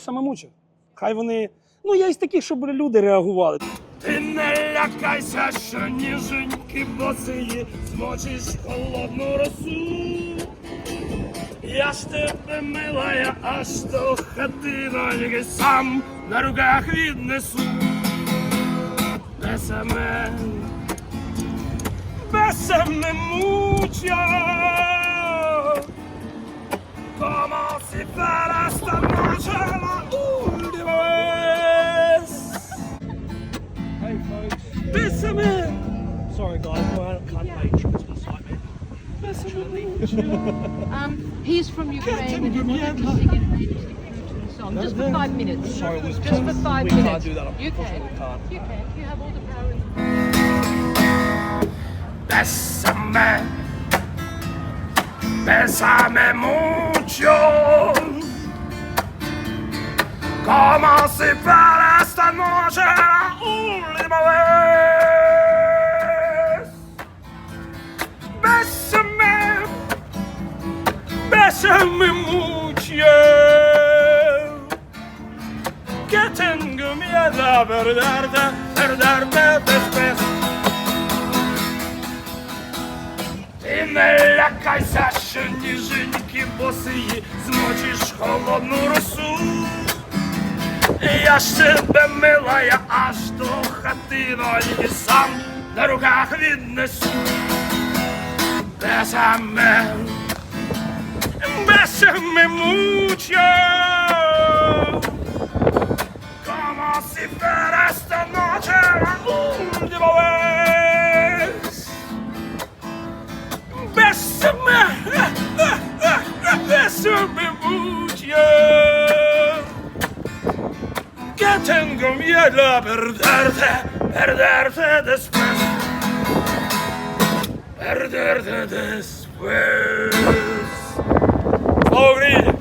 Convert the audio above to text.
саме мучив. Хай вони. Ну, є й такі, щоб люди реагували. Ти не лякайся, що ніженьки босиї змочиш холодну росу. Я ж тебе милая, аж до хати ноги сам на руках віднесу. Бесаме, бесаме мучо. Como si fuera Specimen! Sorry guys, I can't yeah. make um, he's from Ukraine and he wanted to sing an song. Just for five minutes. Sorry, just for five we minutes. can't do that. You can. You can. You have all the power in the Bésame, bésame mucho, como si bésame mucho, que tengo miedo a perderte, perderte después. Не лякайся, що ніженьки босиї змочиш холодну росу. Я ж тебе милая, аж до хати і сам на руках віднесу. Бесаме, Bésenme mucho, como si fuera esta noche la última vez. Bésenme, mucho, que tengo miedo a perderte, perderte después, perderte después. Ô, Grilha!